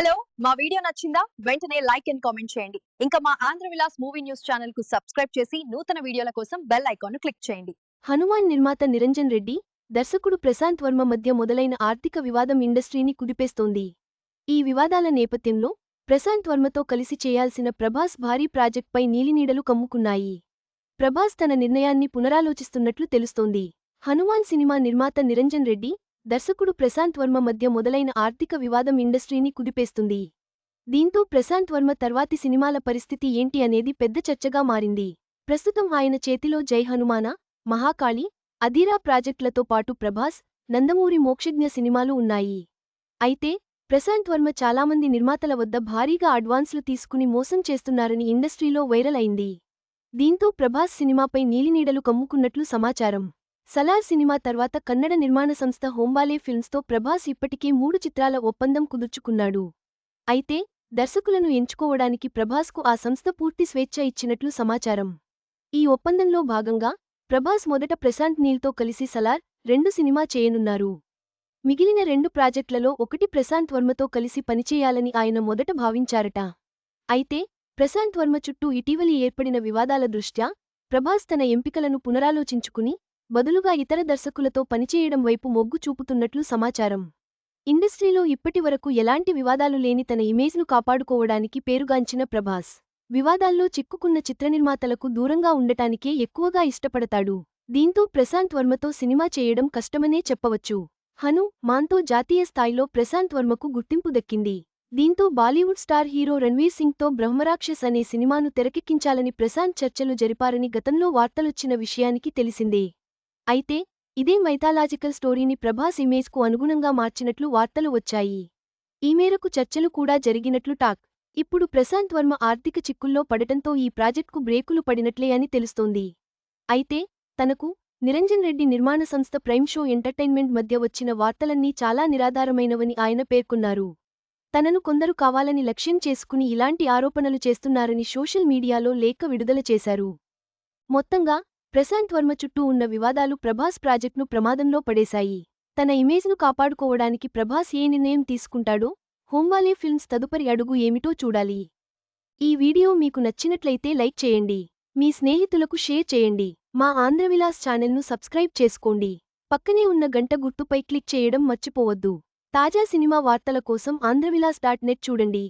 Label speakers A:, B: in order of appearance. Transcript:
A: Hello మా video నచ్చిందా? వెంటనే లైక్ అండ్ కామెంట్ చేయండి. ఇంకా మా ఆంధ్ర విలాస్ మూవీ న్యూస్ ఛానల్కు సబ్స్క్రైబ్ చేసి నూతన వీడియోల కోసం బెల్ ఐకాన్ క్లిక్ చేయండి.
B: హనుమాన్ నిర్మాత నిరంజన్ రెడ్డి దర్శకుడు ప్రశాంత్ వర్మ మధ్య మొదలైన ఆర్థిక వివాదం ఇండస్ట్రీని కుదిపేస్తోంది. ఈ వివాదాల నేపథ్యంలో ప్రశాంత్ వర్మతో కలిసి చేయాల్సిన ప్రభాస్ భారీ ప్రాజెక్ట్పై నీలినీడలు కమ్ముకున్నాయి. ప్రభాస్ తన నిర్ణయాన్ని పునరాలోచిస్తున్నట్లు తెలుస్తోంది. హనుమాన్ సినిమా నిర్మాత నిరంజన్ రెడ్డి దర్శకుడు ప్రశాంత్ వర్మ మధ్య మొదలైన ఆర్థిక వివాదం ఇండస్ట్రీని కుదిపేస్తుంది. దీంతో ప్రశాంత్ వర్మ తర్వాతి సినిమాల పరిస్థితి ఏంటి అనేది పెద్ద చర్చగా మారింది. ప్రస్తుతం ఆయన చేతిలో జై హనుమాన మహాకాళి అధీరా ప్రాజెక్టులతో పాటు ప్రభాస్ నందమూరి మోక్షజ్ఞ సినిమాలు ఉన్నాయి. అయితే ప్రశాంత్ వర్మ చాలామంది నిర్మాతల వద్ద భారీగా అడ్వాన్స్లు తీసుకుని మోసం చేస్తున్నారని ఇండస్ట్రీలో వైరల్ అయింది. దీంతో ప్రభాస్ సినిమాపై నీలినీడలు కమ్ముకున్నట్లు సమాచారం. సలార్ సినిమా తర్వాత కన్నడ నిర్మాణ సంస్థ హోంబాలే ఫిల్మ్స్తో ప్రభాస్ ఇప్పటికే మూడు చిత్రాల ఒప్పందం కుదుర్చుకున్నాడు. అయితే దర్శకులను ఎంచుకోవడానికి ప్రభాస్కు ఆ సంస్థ పూర్తి స్వేచ్ఛ ఇచ్చినట్లు సమాచారం. ఈ ఒప్పందంలో భాగంగా ప్రభాస్ మొదట ప్రశాంత్ నీల్తో కలిసి సలార్ రెండు సినిమా చేయనున్నారు. మిగిలిన రెండు ప్రాజెక్టులలో ఒకటి ప్రశాంత్ వర్మతో కలిసి పనిచేయాలని ఆయన మొదట భావించారట. అయితే ప్రశాంత్ వర్మ చుట్టూ ఇటీవలి ఏర్పడిన వివాదాల దృష్ట్యా ప్రభాస్ తన ఎంపికలను పునరాలోచించుకుని బదులుగా ఇతర దర్శకులతో పనిచేయడం వైపు మొగ్గు చూపుతున్నట్లు సమాచారం. ఇండస్ట్రీలో ఇప్పటివరకు ఎలాంటి వివాదాలు లేని తన ఇమేజ్ను కాపాడుకోవడానికి పేరుగాంచిన ప్రభాస్. వివాదాల్లో చిక్కుకున్న చిత్రనిర్మాతలకు దూరంగా ఉండటానికే ఎక్కువగా ఇష్టపడతాడు. దీంతో ప్రశాంత్ వర్మతో సినిమా చేయడం కష్టమనే చెప్పవచ్చు. హను మాంతో జాతీయ స్థాయిలో ప్రశాంత్ వర్మకు గుర్తింపు దక్కింది. దీంతో బాలీవుడ్ స్టార్ హీరో రణ్వీర్ సింగ్తో బ్రహ్మరాక్షస్ అనే సినిమాను తెరకెక్కించాలని ప్రశాంత్ చర్చలు జరిపారని గతంలో వార్తలొచ్చిన విషయానికి తెలిసిందే. అయితే ఇదే మైథాలాజికల్ స్టోరీని ప్రభాస్ ఇమేజ్కు అనుగుణంగా మార్చినట్లు వార్తలు వచ్చాయి. ఈ మేరకు చర్చలు కూడా జరిగినట్లు టాక్. ఇప్పుడు ప్రశాంత్ వర్మ ఆర్థిక చిక్కుల్లో పడటంతో ఈ ప్రాజెక్టుకు బ్రేకులు పడినట్లే అని తెలుస్తోంది. అయితే తనకు నిరంజన్ రెడ్డి నిర్మాణ సంస్థ ప్రైమ్ షో ఎంటర్టైన్మెంట్ మధ్య వచ్చిన వార్తలన్నీ చాలా నిరాధారమైనవని ఆయన పేర్కొన్నారు. తనను కొందరు కావాలని లక్ష్యం చేసుకుని ఇలాంటి ఆరోపణలు చేస్తున్నారని సోషల్ మీడియాలో లేఖ విడుదల చేశారు. మొత్తంగా ప్రశాంత్ వర్మ చుట్టూ ఉన్న వివాదాలు ప్రభాస్ ప్రాజెక్టును ప్రమాదంలో పడేశాయి. తన ఇమేజ్ను కాపాడుకోవడానికి ప్రభాస్ ఏ నిర్ణయం తీసుకుంటాడో హోంవాలే ఫిల్మ్స్ తదుపరి అడుగు ఏమిటో చూడాలి. ఈ వీడియో మీకు నచ్చినట్లయితే లైక్ చేయండి. మీ స్నేహితులకు షేర్ చేయండి. మా ఆంధ్రవిలాస్ ఛానల్ను సబ్స్క్రైబ్ చేసుకోండి. పక్కనే ఉన్న గంట గుర్తుపై క్లిక్ చేయడం మర్చిపోవద్దు. తాజా సినిమా వార్తల కోసం ఆంధ్రవిలాస్ డాట్ నెట్ చూడండి.